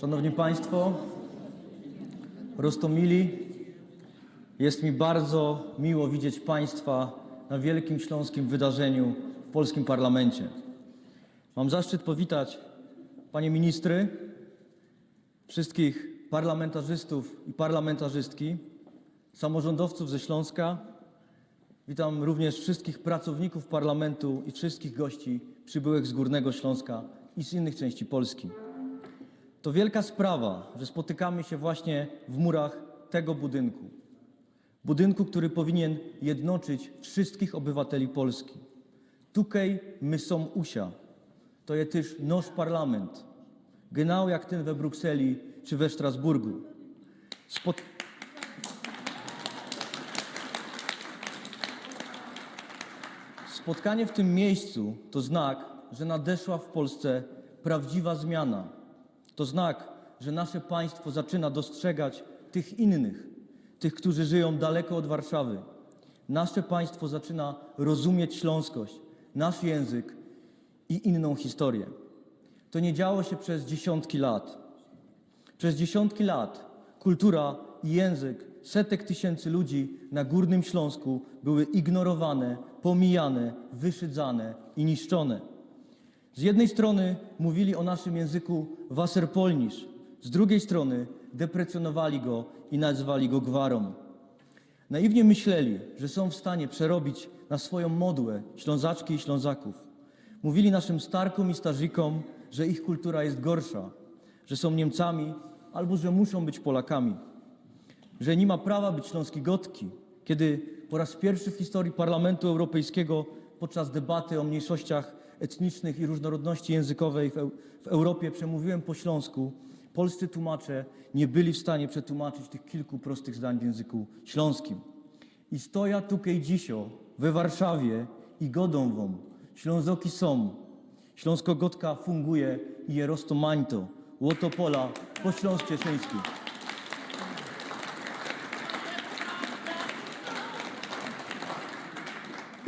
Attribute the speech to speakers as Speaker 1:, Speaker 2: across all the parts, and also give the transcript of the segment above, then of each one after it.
Speaker 1: Szanowni Państwo, Rostomili, jest mi bardzo miło widzieć Państwa na wielkim śląskim wydarzeniu w polskim parlamencie. Mam zaszczyt powitać Panie Ministry, wszystkich parlamentarzystów i parlamentarzystki, samorządowców ze Śląska. Witam również wszystkich pracowników parlamentu i wszystkich gości przybyłych z Górnego Śląska i z innych części Polski. To wielka sprawa, że spotykamy się właśnie w murach tego budynku. Budynku, który powinien jednoczyć wszystkich obywateli Polski. Tukaj my są usia. To jest też nasz parlament. Genau jak ten we Brukseli czy we Strasburgu. Spot... Spotkanie w tym miejscu to znak, że nadeszła w Polsce prawdziwa zmiana. To znak, że nasze państwo zaczyna dostrzegać tych innych, tych, którzy żyją daleko od Warszawy. Nasze państwo zaczyna rozumieć śląskość, nasz język i inną historię. To nie działo się przez dziesiątki lat. Przez dziesiątki lat kultura i język setek tysięcy ludzi na Górnym Śląsku były ignorowane, pomijane, wyszydzane i niszczone. Z jednej strony mówili o naszym języku Wasserpolnisz, z drugiej strony deprecjonowali go i nazywali go gwarą. Naiwnie myśleli, że są w stanie przerobić na swoją modłę Ślązaczki i Ślązaków. Mówili naszym starkom i starzikom, że ich kultura jest gorsza, że są Niemcami albo że muszą być Polakami, że nie ma prawa być śląski gotki, kiedy po raz pierwszy w historii Parlamentu Europejskiego podczas debaty o mniejszościach etnicznych i różnorodności językowej w, Eu- w Europie przemówiłem po śląsku, polscy tłumacze nie byli w stanie przetłumaczyć tych kilku prostych zdań w języku śląskim. I stoja tukej dzisio we Warszawie i godą wam. Ślązoki są. Śląsko-gotka funguje i je rostomańto. Łotopola po Śląsk Cieszyński.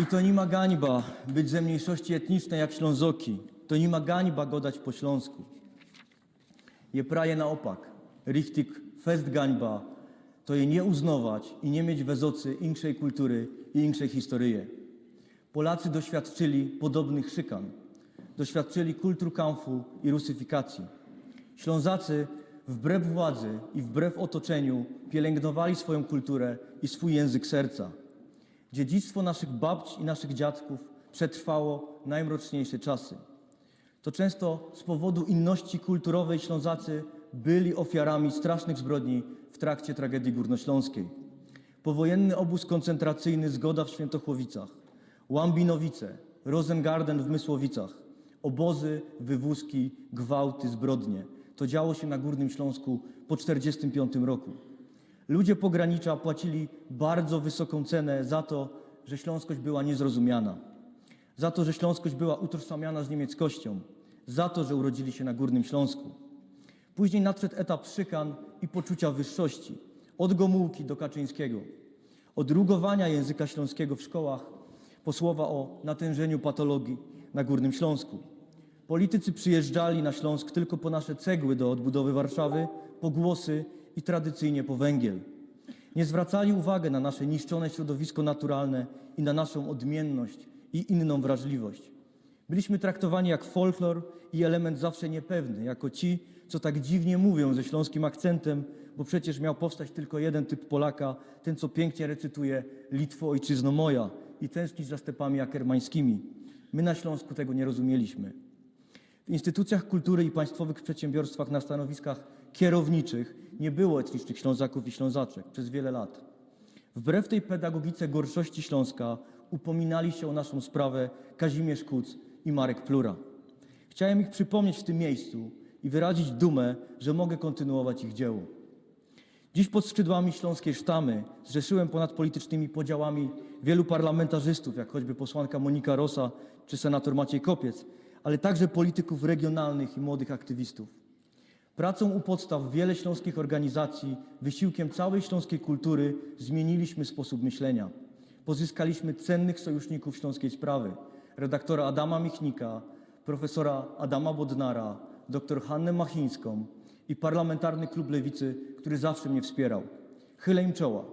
Speaker 1: I to nie ma gańba być ze mniejszości etnicznej jak Ślązoki. To nie ma gańba godać po śląsku. Je praje na opak. Richtig fest gańba to je nie uznawać i nie mieć w ezocy inkszej kultury i inkszej historii. Polacy doświadczyli podobnych szykan. Doświadczyli kulturkampfu i rusyfikacji. Ślązacy wbrew władzy i wbrew otoczeniu pielęgnowali swoją kulturę i swój język serca. Dziedzictwo naszych babć i naszych dziadków przetrwało najmroczniejsze czasy. To często z powodu inności kulturowej Ślązacy byli ofiarami strasznych zbrodni w trakcie tragedii górnośląskiej. Powojenny obóz koncentracyjny Zgoda w Świętochłowicach, Łambinowice, Rosengarten w Mysłowicach, obozy, wywózki, gwałty, zbrodnie. To działo się na Górnym Śląsku po 1945 roku. Ludzie pogranicza płacili bardzo wysoką cenę za to, że śląskość była niezrozumiana, za to, że śląskość była utożsamiana z niemieckością, za to, że urodzili się na Górnym Śląsku. Później nadszedł etap szykan i poczucia wyższości, od Gomułki do Kaczyńskiego, od rugowania języka śląskiego w szkołach po słowa o natężeniu patologii na Górnym Śląsku. Politycy przyjeżdżali na Śląsk tylko po nasze cegły do odbudowy Warszawy, po głosy i tradycyjnie po węgiel. Nie zwracali uwagi na nasze niszczone środowisko naturalne i na naszą odmienność i inną wrażliwość. Byliśmy traktowani jak folklor i element zawsze niepewny, jako ci, co tak dziwnie mówią ze śląskim akcentem, bo przecież miał powstać tylko jeden typ Polaka, ten, co pięknie recytuje Litwo, ojczyzno moja i tęskni za stepami akermańskimi. My na Śląsku tego nie rozumieliśmy. W instytucjach kultury i państwowych przedsiębiorstwach na stanowiskach kierowniczych nie było etnicznych Ślązaków i Ślązaczek przez wiele lat. Wbrew tej pedagogice gorszości Śląska upominali się o naszą sprawę Kazimierz Kuc i Marek Plura. Chciałem ich przypomnieć w tym miejscu i wyrazić dumę, że mogę kontynuować ich dzieło. Dziś pod skrzydłami śląskiej sztamy zrzeszyłem ponad politycznymi podziałami wielu parlamentarzystów, jak choćby posłanka Monika Rosa czy senator Maciej Kopiec, ale także polityków regionalnych i młodych aktywistów. Pracą u podstaw wiele śląskich organizacji, wysiłkiem całej śląskiej kultury zmieniliśmy sposób myślenia. Pozyskaliśmy cennych sojuszników śląskiej sprawy. Redaktora Adama Michnika, profesora Adama Bodnara, dr Hannę Machińską i parlamentarny klub Lewicy, który zawsze mnie wspierał. Chylę im czoła.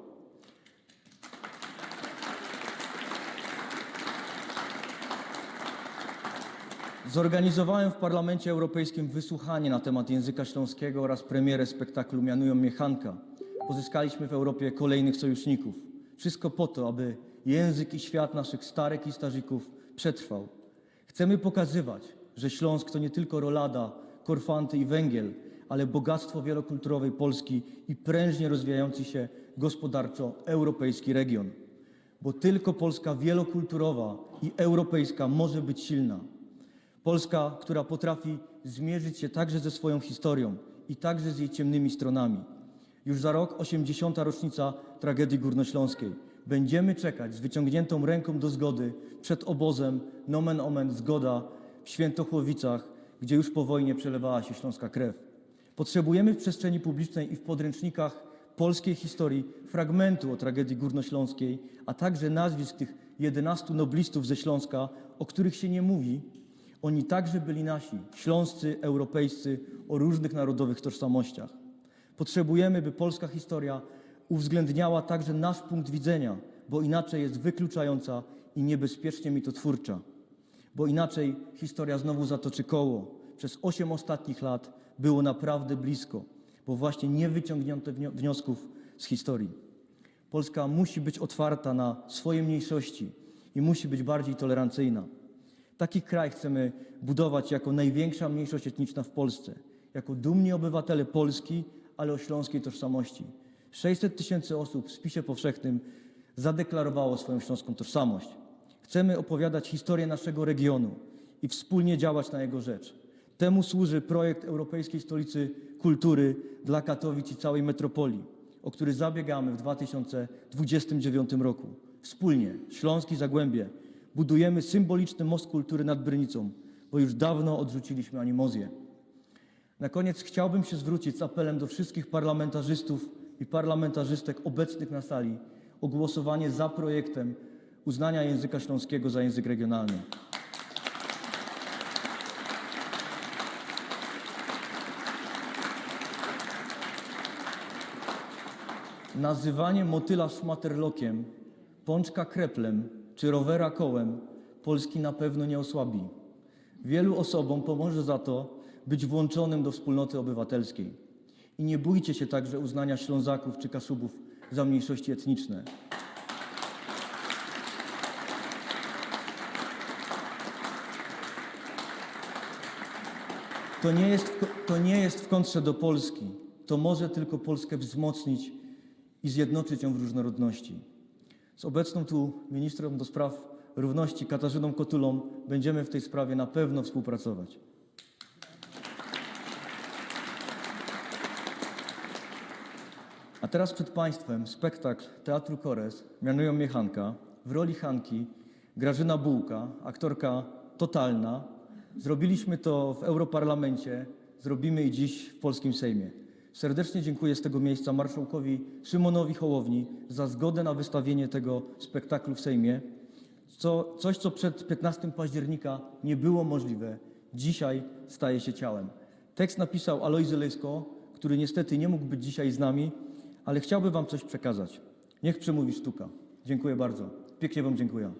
Speaker 1: Zorganizowałem w Parlamencie Europejskim wysłuchanie na temat języka śląskiego oraz premierę spektaklu Mianują mnie Hanka. Pozyskaliśmy w Europie kolejnych sojuszników. Wszystko po to, aby język i świat naszych starek i starzyków przetrwał. Chcemy pokazywać, że Śląsk to nie tylko rolada, korfanty i węgiel, ale bogactwo wielokulturowej Polski i prężnie rozwijający się gospodarczo europejski region. Bo tylko Polska wielokulturowa i europejska może być silna. Polska, która potrafi zmierzyć się także ze swoją historią i także z jej ciemnymi stronami. Już za rok 80. rocznica tragedii górnośląskiej. Będziemy czekać z wyciągniętą ręką do zgody przed obozem Nomen Omen Zgoda w Świętochłowicach, gdzie już po wojnie przelewała się śląska krew. Potrzebujemy w przestrzeni publicznej i w podręcznikach polskiej historii fragmentu o tragedii górnośląskiej, a także nazwisk tych 11 noblistów ze Śląska, o których się nie mówi. Oni także byli nasi, śląscy, europejscy, o różnych narodowych tożsamościach. Potrzebujemy, by polska historia uwzględniała także nasz punkt widzenia, bo inaczej jest wykluczająca i niebezpiecznie mitotwórcza. Bo inaczej historia znowu zatoczy koło. Przez osiem ostatnich lat było naprawdę blisko, bo właśnie nie wyciągnięto wnio- wniosków z historii. Polska musi być otwarta na swoje mniejszości i musi być bardziej tolerancyjna. Taki kraj chcemy budować jako największa mniejszość etniczna w Polsce, jako dumni obywatele Polski, ale o śląskiej tożsamości. 600 tysięcy osób w spisie powszechnym zadeklarowało swoją śląską tożsamość. Chcemy opowiadać historię naszego regionu i wspólnie działać na jego rzecz. Temu służy projekt Europejskiej Stolicy Kultury dla Katowic i całej metropolii, o który zabiegamy w 2029 roku. Wspólnie, Śląski Zagłębie, budujemy symboliczny most kultury nad Brynicą, bo już dawno odrzuciliśmy animozję. Na koniec chciałbym się zwrócić z apelem do wszystkich parlamentarzystów i parlamentarzystek obecnych na sali o głosowanie za projektem uznania języka śląskiego za język regionalny. Nazywanie motyla szmaterlokiem, pączka kreplem czy rowera kołem Polski na pewno nie osłabi. Wielu osobom pomoże za to być włączonym do wspólnoty obywatelskiej. I nie bójcie się także uznania Ślązaków czy Kaszubów za mniejszości etniczne. To nie, jest, to nie jest w kontrze do Polski. To może tylko Polskę wzmocnić i zjednoczyć ją w różnorodności. Z obecną tu ministrem do spraw równości Katarzyną Kotulą będziemy w tej sprawie na pewno współpracować. A teraz przed Państwem spektakl Teatru Kores Mianują mnie Hanka. W roli Hanki Grażyna Bułka, aktorka totalna. Zrobiliśmy to w Europarlamencie, zrobimy i dziś w Polskim Sejmie. Serdecznie dziękuję z tego miejsca marszałkowi Szymonowi Hołowni za zgodę na wystawienie tego spektaklu w Sejmie. Co, coś, co przed 15 października nie było możliwe, dzisiaj staje się ciałem. Tekst napisał Alojzy Lejsko, który niestety nie mógł być dzisiaj z nami, ale chciałby Wam coś przekazać. Niech przemówi sztuka. Dziękuję bardzo. Pięknie Wam dziękuję.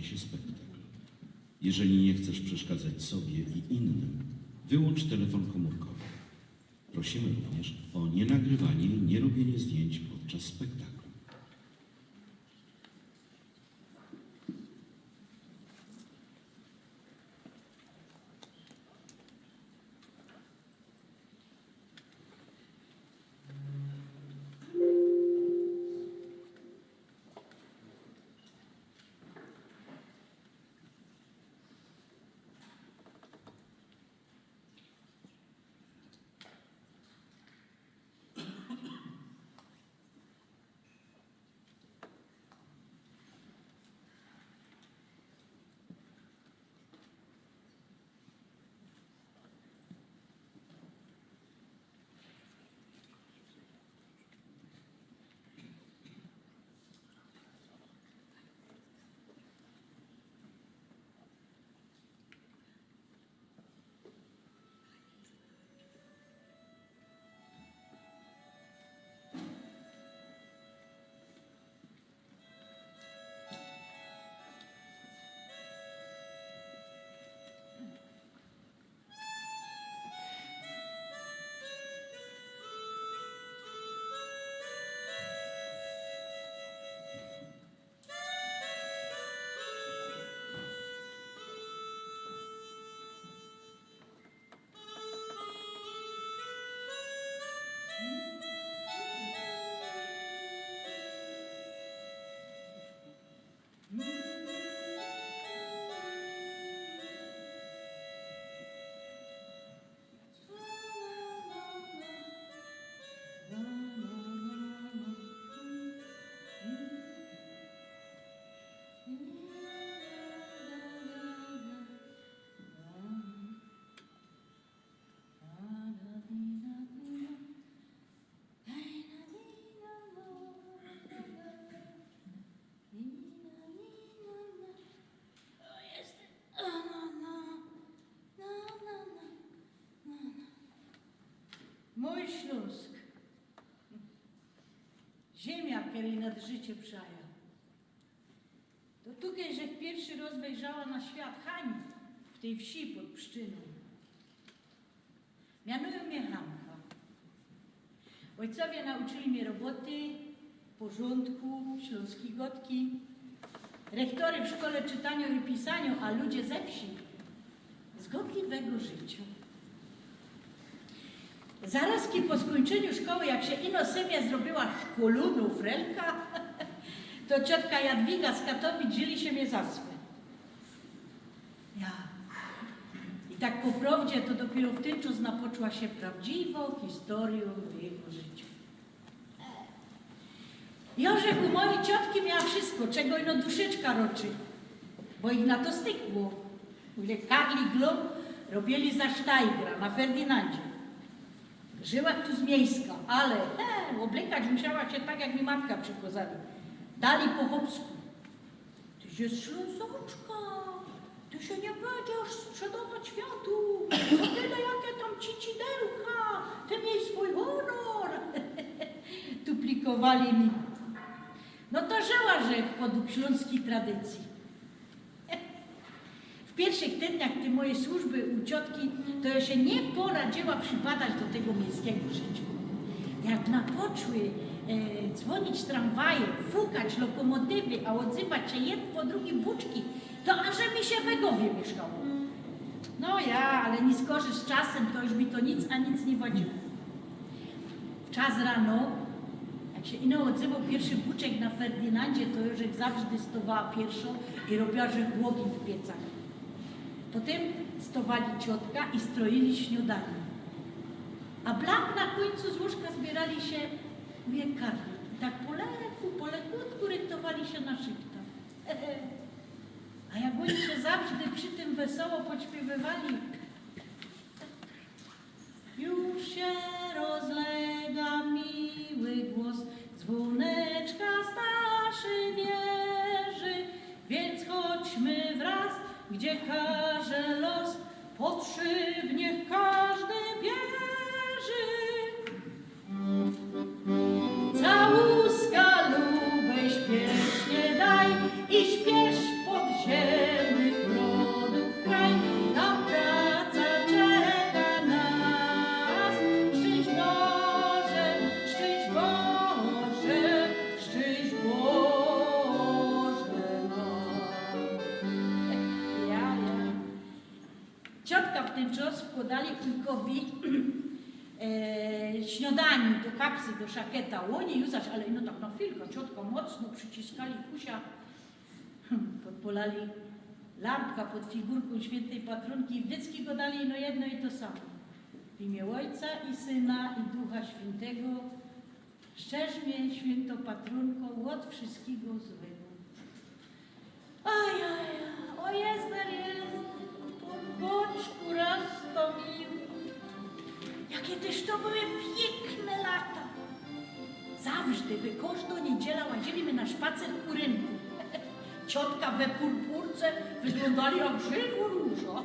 Speaker 2: Spektakl. Jeżeli nie chcesz przeszkadzać sobie i innym, wyłącz telefon komórkowy. Prosimy również o nienagrywanie i nierobienie zdjęć podczas spektaklu.
Speaker 3: Mój Śląsk. Ziemia, której nad życie przaja. To tutaj, że pierwszy raz wejrzała na świat Hani w tej wsi pod Pszczyną. Mianują mnie Hanka. Ojcowie nauczyli mnie roboty, porządku, śląskiej gotki. Rektory w szkole czytania i pisania, a ludzie ze wsi zgodliwego życia. Zarazki po skończeniu szkoły, jak się ino sobie zrobiła szkolunu frelka, to ciotka Jadwiga z Katowic wzięli się mnie za swe. Ja. I tak po prawdzie to dopiero w tym czasie napoczęła się prawdziwą historią mojego życia. Jorzek u mojej ciotki miała wszystko, czego ino duszeczka roczy, bo ich na to stykło. Ile Karli robili za Sztajgra na Ferdynandzie. Żyła tu z miejska, ale he, oblekać musiała się tak, jak mi matka przykazała. Dali po chłopsku. Tyś jest ślązoczka, ty się nie będziesz sprzedawać światu. Co tyle, jakie tam cicidełka, ty miej swój honor. tu plikowali mi. No to żyła, że podług śląskiej tradycji. Tygodniach tej mojej służby u ciotki, to ja się nie poradziła przypadać do tego miejskiego życia. Jak napoczły e, dzwonić tramwaje, fukać lokomotywy, a odzywać się jed po drugi buczki, to aże mi się we głowie mieszkało. No ja, ale nie z czasem, to już mi to nic, a nic nie wadziło. W czas rano, jak się ino odzywał pierwszy buczek na Ferdynandzie, to już jak zawsze stowała pierwszą i robiła żegłogi w piecach. Potem stowali ciotka i stroili śniadanie. A blank na końcu z łóżka zbierali się mówię, karmić. I tak po leku, po lekutku ryktowali się na szybko. E, e. A jak oni się zawsze przy tym wesoło podśpiewywali, już się rozlega miły głos dzwoneczka starszy wieży, więc chodźmy wraz gdzie każe los, potrzeb niech każdy bierze. W ten czas wkładali ujkowi e, śniadanie do kapsy, do szakieta. Łonie Józasz, ale no tak na chwilkę, ciotka mocno przyciskali kusia, hm, podpolali lampka pod figurką świętej patronki i wdycki go dali no jedno i to samo. W imię Ojca i Syna i Ducha Świętego szczerz mnie święto patronko od wszystkiego złego. Aj, aj, aj, o jest, jest, boczku roztomił. Jakie też to były piękne lata. Zawsze wy każdą niedzielę łaziliśmy na szpacer ku rynku. Ciotka we purpurce wyglądali jak żywo różo.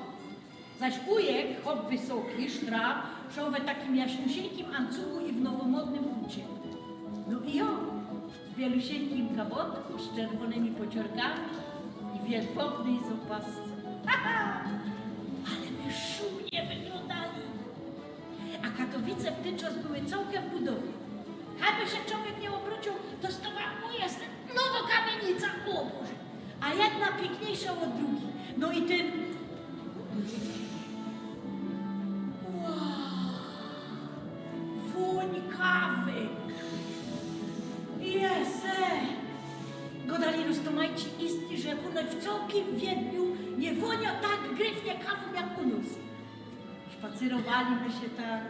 Speaker 3: Zaś ujek, hop wysoki, sztrap, szał we takim jaśniusieńkim ancugu i w nowomodnym bucie. No i on, w bielusieńkim kabotku z czerwonymi pociorkami i wielkopnej zopasce. Ale Katowice w ten czas były całkiem w budowie. Aby się człowiek nie obrócił, to stała, o jest, nowa kamienica, o Boże. A jedna piękniejsza od drugiej. No i ten... Wow, woń kawy. Jeze! Godali roztomajci istni, że ponoć w całkiem Wiedniu nie wonia tak gryfnie kawą jak u nas. Spacerowaliśmy się tak,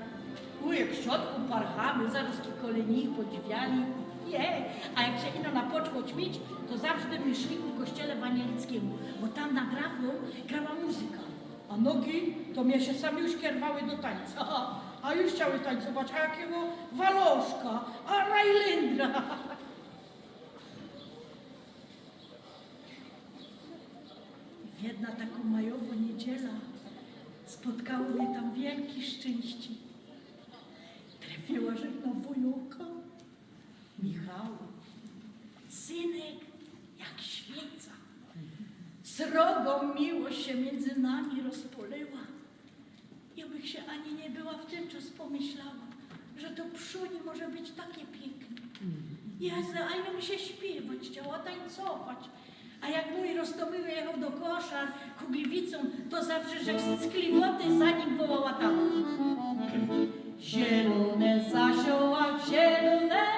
Speaker 3: ujek środku parchamy, zaroski kolejni podziwiali. Je, a jak się ino na poczło ćmić, to zawsze my szli ku kościele wanielickiemu, bo tam na grafu grała muzyka. A nogi to mnie się sami już kierwały do tańca. A już chciały tańcować, a jakiego waloszka, a rajlindra. W jedna taką majową niedziela spotkało mnie tam wielkie szczęście. Trafiła żegna wujuka, Michała, synek jak świeca. Srogą miłość się między nami rozpoleła. Ja bych się ani nie była w ten czas pomyślała, że to pszuni może być takie piękne. Jezu, a mi się śpiewać chciała, tańcować. A jak mój Rostomiły jechał do koszar kugliwicą, to zawsze, że z kliwoty za nim wołała tak. Zielone zasioła, zielone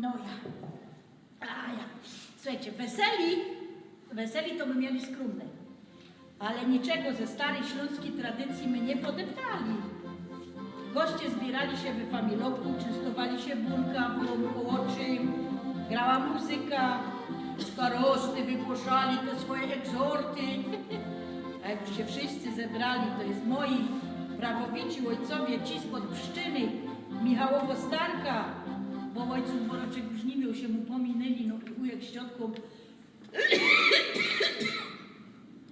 Speaker 3: No ja. A ja. Słuchajcie, weseli, weseli to my mieli skromne. Ale niczego ze starej śląskiej tradycji my nie podeptali. Goście zbierali się we familoku, częstowali się bułkawą, kołoczym, grała muzyka, starosty wygłoszali te swoje egzorty. A jak się wszyscy zebrali, to jest moi prawowici ojcowie, ci spod Pszczyny, Michałowo Starka, bo ojców Boroczek nie miał, się mu pominęli, no i ujek z ciotką.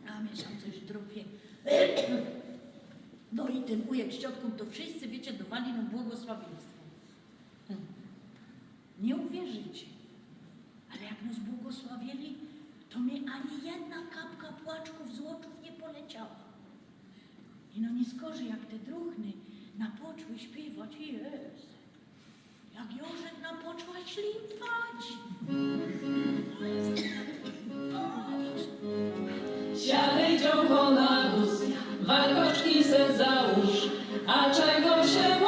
Speaker 3: A mnie coś dropie. No i ten ujek z ciotką, to wszyscy, wiecie, dawali nam błogosławieństwo. Nie uwierzycie. Ale jak nas błogosławili, to mi ani jedna kapka płaczków z oczów nie poleciała. I no nie skorzy, jak te druhny napoczły śpiewać, jest. Jak Jożek napoczła ślimpać.
Speaker 4: Siadaj dziołko na wóz, warkoczki se załóż, a czego się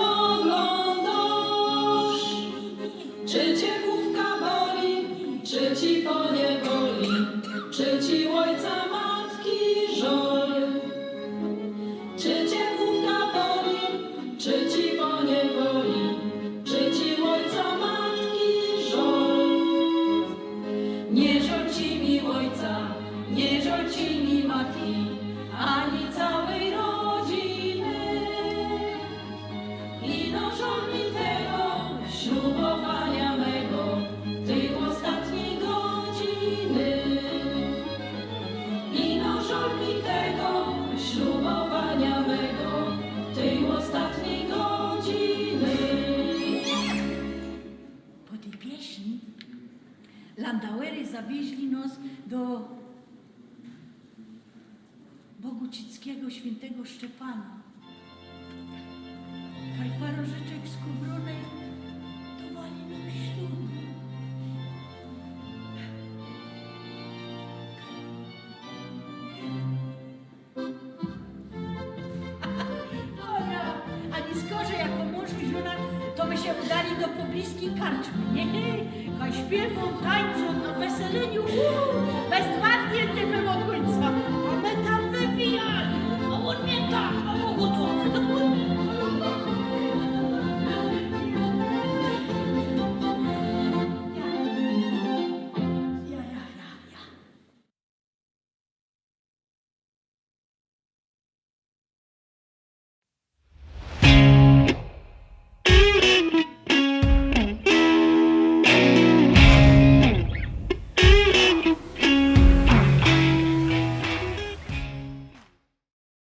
Speaker 3: się udali do pobliskiej karczmy, nie? Kaj śpiewą, tańcą, na weseleniu, uuu, bezdładnie nie było końca.